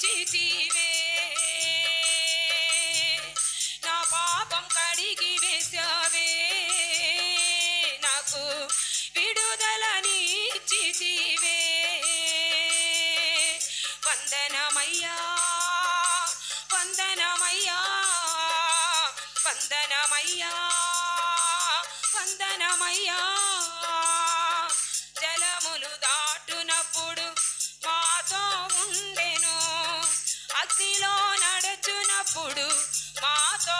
తెచ్చితివే నా పాపం కడిగి నాకు వందనమయ్యా వందనమయ్యా వందనమయ్యా. భక్తిలో నడుచునప్పుడు మాతో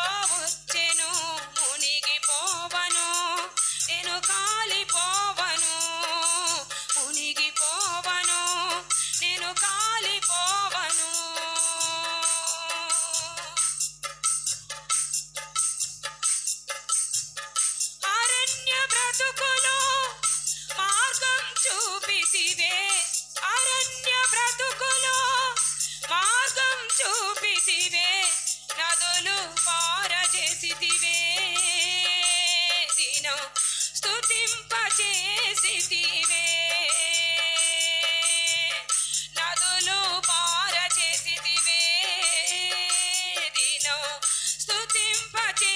స్థుతింపచేసితివే నదులు పారచేసితివే. దినం స్థుతింపచేసితివే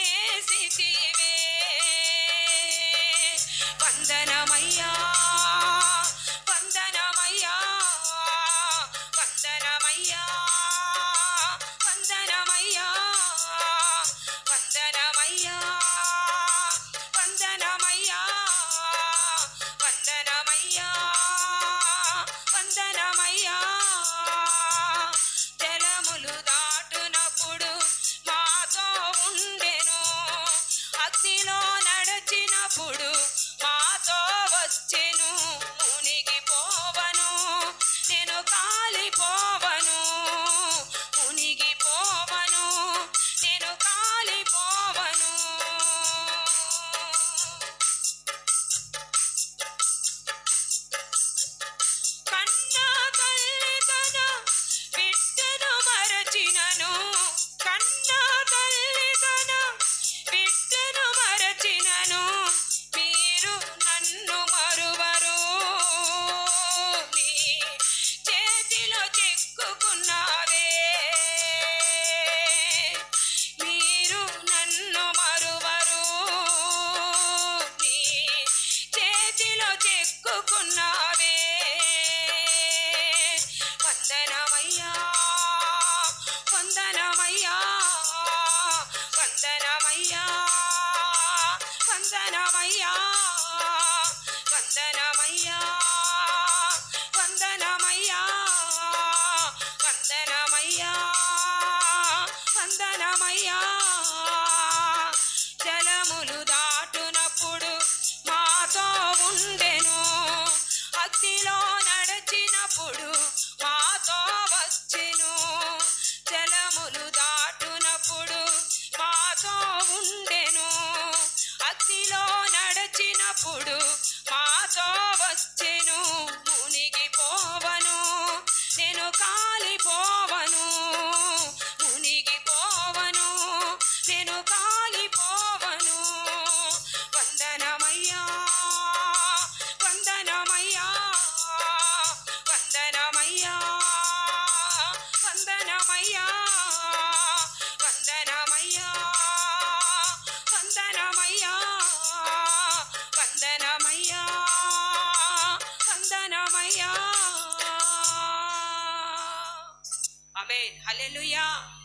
Hallelujah.